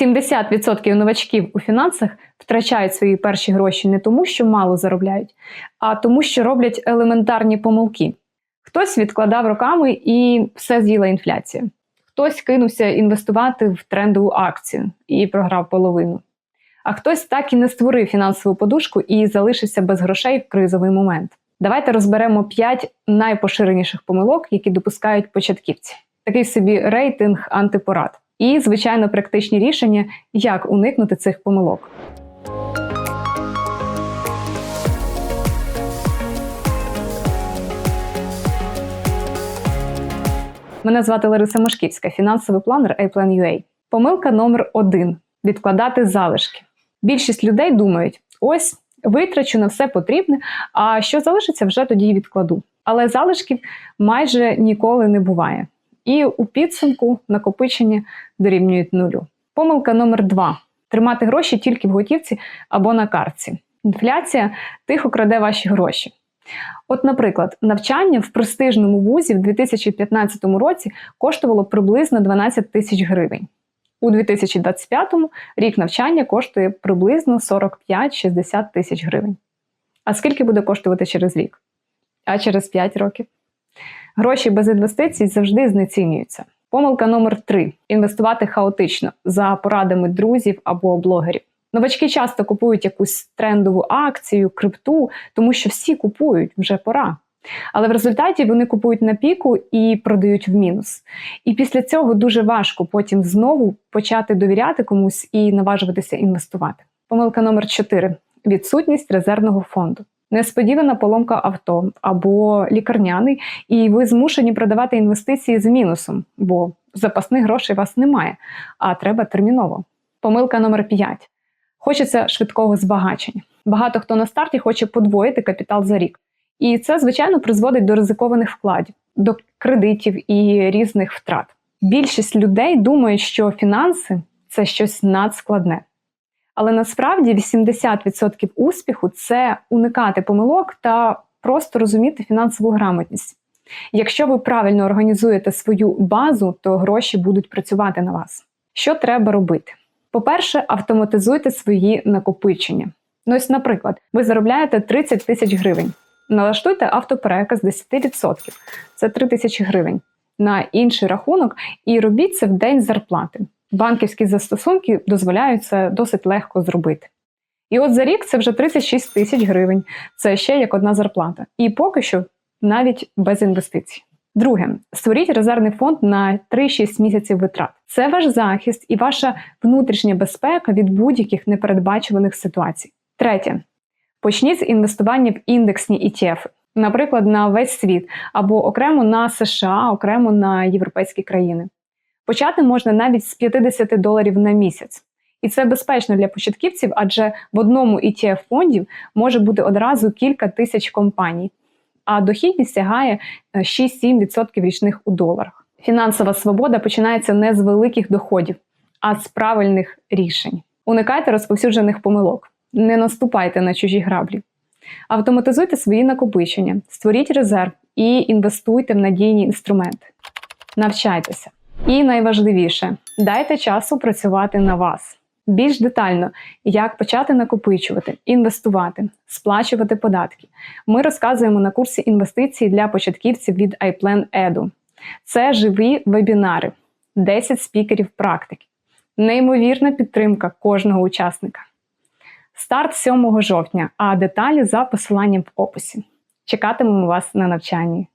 70% новачків у фінансах втрачають свої перші гроші не тому, що мало заробляють, а тому, що роблять елементарні помилки. Хтось відкладав роками і все з'їла інфляція. Хтось кинувся інвестувати в трендову акцію і програв половину. А хтось так і не створив фінансову подушку і залишився без грошей в кризовий момент. Давайте розберемо 5 найпоширеніших помилок, які допускають початківці. Такий собі рейтинг антипорад. І, звичайно, практичні рішення, як уникнути цих помилок. Мене звати Лариса Машківська, фінансовий планер iPlan.ua. Помилка номер один відкладати залишки. Більшість людей думають: ось витрачу на все потрібне, а що залишиться, вже тоді відкладу. Але залишків майже ніколи не буває. І у підсумку накопичення дорівнюють нулю. Помилка номер два: тримати гроші тільки в готівці або на картці. Інфляція тихо краде ваші гроші. От, наприклад, навчання в престижному вузі в 2015 році коштувало приблизно 12 тисяч гривень. У 2025 рік навчання коштує приблизно 45-60 тисяч гривень. А скільки буде коштувати через рік? А через 5 років? Гроші без інвестицій завжди знецінюються. Помилка номер 3 інвестувати хаотично за порадами друзів або блогерів. Новачки часто купують якусь трендову акцію, крипту, тому що всі купують вже пора. Але в результаті вони купують на піку і продають в мінус. І після цього дуже важко потім знову почати довіряти комусь і наважуватися інвестувати. Помилка номер 4 відсутність резервного фонду. Несподівана поломка авто або лікарняний, і ви змушені продавати інвестиції з мінусом, бо запасних грошей у вас немає, а треба терміново. Помилка номер 5 Хочеться швидкого збагачення. Багато хто на старті хоче подвоїти капітал за рік. І це, звичайно, призводить до ризикованих вкладів, до кредитів і різних втрат. Більшість людей думають, що фінанси це щось надскладне. Але насправді 80% успіху це уникати помилок та просто розуміти фінансову грамотність. Якщо ви правильно організуєте свою базу, то гроші будуть працювати на вас. Що треба робити? По-перше, автоматизуйте свої накопичення. Ну, ось, наприклад, ви заробляєте 30 тисяч гривень. Налаштуйте автопереказ 10%, це 3 тисячі гривень на інший рахунок і робіть це в день зарплати. Банківські застосунки дозволяють це досить легко зробити. І от за рік це вже 36 тисяч гривень, це ще як одна зарплата. І поки що навіть без інвестицій. Друге, створіть резервний фонд на 3-6 місяців витрат. Це ваш захист і ваша внутрішня безпека від будь-яких непередбачуваних ситуацій. Третє. Почніть з інвестування в індексні ETF, наприклад, на весь світ, або окремо на США, окремо на європейські країни. Почати можна навіть з 50 доларів на місяць. І це безпечно для початківців, адже в одному ETF фондів може бути одразу кілька тисяч компаній, а дохідність сягає 6-7% річних у доларах. Фінансова свобода починається не з великих доходів, а з правильних рішень. Уникайте розповсюджених помилок не наступайте на чужі граблі. Автоматизуйте свої накопичення, створіть резерв і інвестуйте в надійні інструменти. Навчайтеся. І найважливіше, дайте часу працювати на вас. Більш детально, як почати накопичувати, інвестувати, сплачувати податки. Ми розказуємо на курсі інвестицій для початківців від iPlan Edu. Це живі вебінари, 10 спікерів практики, неймовірна підтримка кожного учасника. Старт 7 жовтня, а деталі за посиланням в описі. Чекатимемо вас на навчанні.